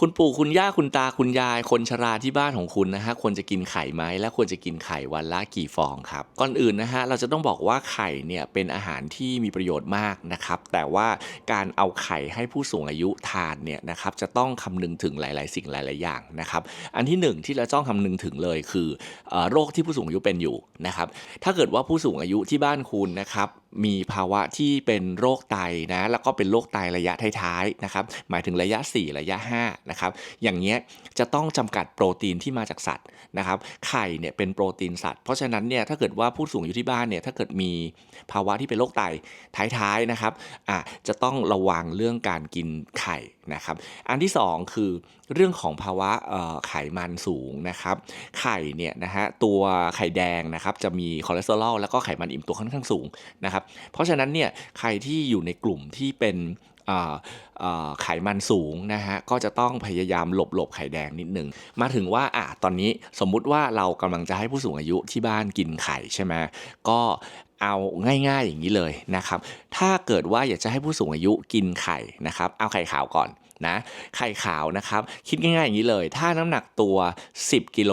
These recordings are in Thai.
คุณปู่คุณย่าคุณตาคุณยาย คนชราที่บ้านของคุณนะฮะควรจะกินไข่ไหมและควรจะกินไข่วันละกี่ฟองครับ ก่อนอื่นนะฮะเราจะต้องบอกว่าไข่เนี่ยเป็นอาหารที่มีประโยชน์มากนะครับ แต่ว่าการเอาไข่ให้ผู้สูงอายุทานเนี่ยนะครับจะต้องคำนึงถึงหลาย ๆ สิ่งหลาย ๆ อย่างนะครับ อันที่หนึ่งที่เราต้องคำนึงถึงเลยคืออโรคที่ผู้สูงอายุเป็นอยู่นะครับ ถ้าเกิดว่าผู้สูงอายุที่บ้านคุณนะครับ มีภาวะที่เป็นโรคไตนะแล้วก็เป็นโรคไตระยะท้ายๆนะครับหมายถึงระยะ 4 ระยะ5นะครับอย่างเงี้ยจะต้องจำกัดโปรตีนที่มาจากสัตว์นะครับไข่เนี่ยเป็นโปรตีนสัตว์ เพราะฉะนั้นเนี่ยถ้าเกิดว่าผู้สูงอายุที่บ้านเนี่ยถ้าเกิดมีภาวะที่เป็นโรคไตท้ายๆนะครับอะจะต้องระวังเรื่องการกินไข่นะครับอันที่สองคือเรื่องของภาวะไขมันสูงนะครับไข่เนี่ยนะฮะตัวไข่แดงนะครับจะมีคอเลสเตอรอลแล้วก็ไขมันอิ่มตัวค่อนข้างสูงนะครับเพราะฉะนั้นเนี่ยใครที่อยู่ในกลุ่มที่เป็นไขมันสูงนะฮะก็จะต้องพยายามหลบหลบไข่แดงนิดหนึ่งมาถึงว่าอะตอนนี้สมมุติว่าเรากำลังจะให้ผู้สูงอายุที่บ้านกินไข่ใช่ไหมก็เอาง่ายๆอย่างนี้เลยนะครับถ้าเกิดว่าอยากจะให้ผู้สูงอายุกินไข่นะครับเอาไข่ขาวก่อน นะไข่ขาวนะครับ คิดง่ายๆอย่างนี้เลย ถ้าน้ำหนักตัว 10 กิโล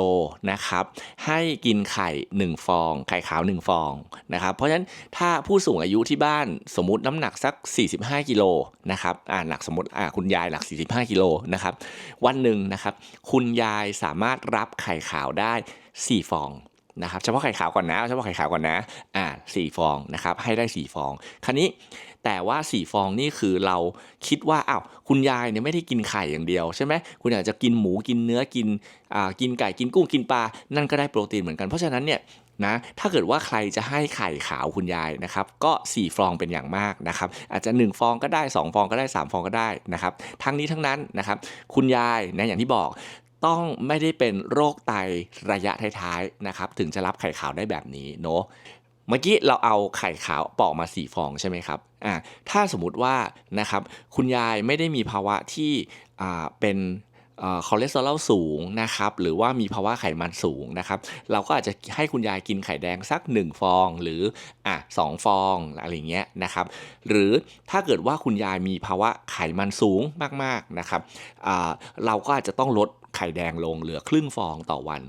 นะครับให้กินไข่ 1 ฟอง ไข่ขาว 1 ฟองนะครับเพราะฉะนั้นถ้าผู้สูงอายุที่บ้านสมมุติน้ำหนักสัก 45 กิโลนะครับอ่าหนักสมมติอ่าคุณยายหนัก 45 กิโลนะครับวันหนึ่งนะครับคุณยายสามารถรับไข่ขาวได้ 4 ฟอง นะครับเฉพาะไข่ขาวก่อนนะเฉพาะไข่ขาวก่อนนะอ่าสี่ฟองนะครับให้ได้4ฟอง คราวนี้แต่ว่า4ฟองนี่คือเราคิดว่าอ้าวคุณยายเนี่ยไม่ได้กินไข่อย่างเดียวใช่ไหมคุณอาจจะกินหมูกินเนื้อกินอ่ากินไก่กินกุ้งกินปลานั่นก็ได้โปรตีนเหมือนกันเพราะฉะนั้นเนี่ยนะถ้าเกิดว่าใครจะให้ไข่ขาวคุณยายนะครับก็ 4 ฟองเป็นอย่างมากนะครับอาจจะ 1 ฟองก็ได้ 2 ฟองก็ได้ 3 ฟองก็ได้นะครับทั้งนี้ทั้งนั้นนะครับคุณยายนะอย่างที่บอก ต้องไม่ได้เป็นโรคไตระยะท้ายๆนะครับถึงจะรับไข่ขาวได้แบบนี้เนาะเมื่อกี้เราเอาไข่ขาวปอกมา4ฟองใช่ไหมครับอ่าถ้าสมมุติว่านะครับคุณยายไม่ได้มีภาวะที่อ่าเป็น คอเลสเตอรอลสูงนะครับหรือว่ามีภาวะไขมันสูงนะครับ เราก็อาจจะให้คุณยายกินไข่แดงสัก 1 ฟองหรืออะสองฟองอะไรเงี้ยนะครับ หรือถ้าเกิดว่าคุณยายมีภาวะไขมันสูงมากๆนะครับเราก็อาจจะต้องลดไข่แดงลงเหลือครึ่งฟองต่อวัน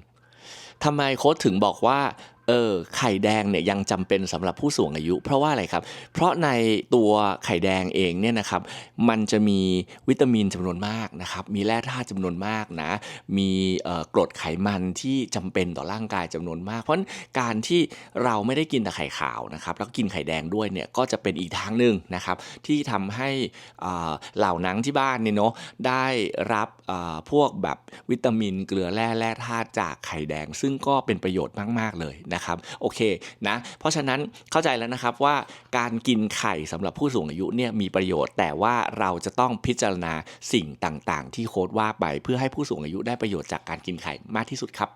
ทำไมโค้ชถึงบอกว่า เออไข่แดงเนี่ยยังจำเป็นสำหรับผู้สูงอายุ เพราะว่าอะไรครับ เพราะในตัวไข่แดงเองเนี่ยนะครับมันจะมีวิตามินจำนวนมากนะครับมีแร่ธาตุจำนวนมากนะมีออกรดไขมันที่จำเป็นต่อร่างกายจำนวนมาก เพราะการที่เราไม่ได้กินแต่ไข่ขาวนะครับแล้วกินไข่แดงด้วยเนี่ยก็จะเป็นอีกทางหนึ่งนะครับที่ทำให้เหล่านังที่บ้านเนี่ยเนาะได้รับพวกแบบวิตามินเกลือแร่แร่ธาตุจากไข่แดง ซึ่งก็เป็นประโยชน์มาก ๆ เลยนะครับโอเคนะเพราะฉะนั้นเข้าใจแล้วนะครับว่าการกินไข่สำหรับผู้สูงอายุเนี่ยมีประโยชน์ แต่ว่าเราจะต้องพิจารณาสิ่งต่างๆ ที่โค้ดว่าไปเพื่อให้ผู้สูงอายุได้ประโยชน์จากการกินไข่มากที่สุดครับ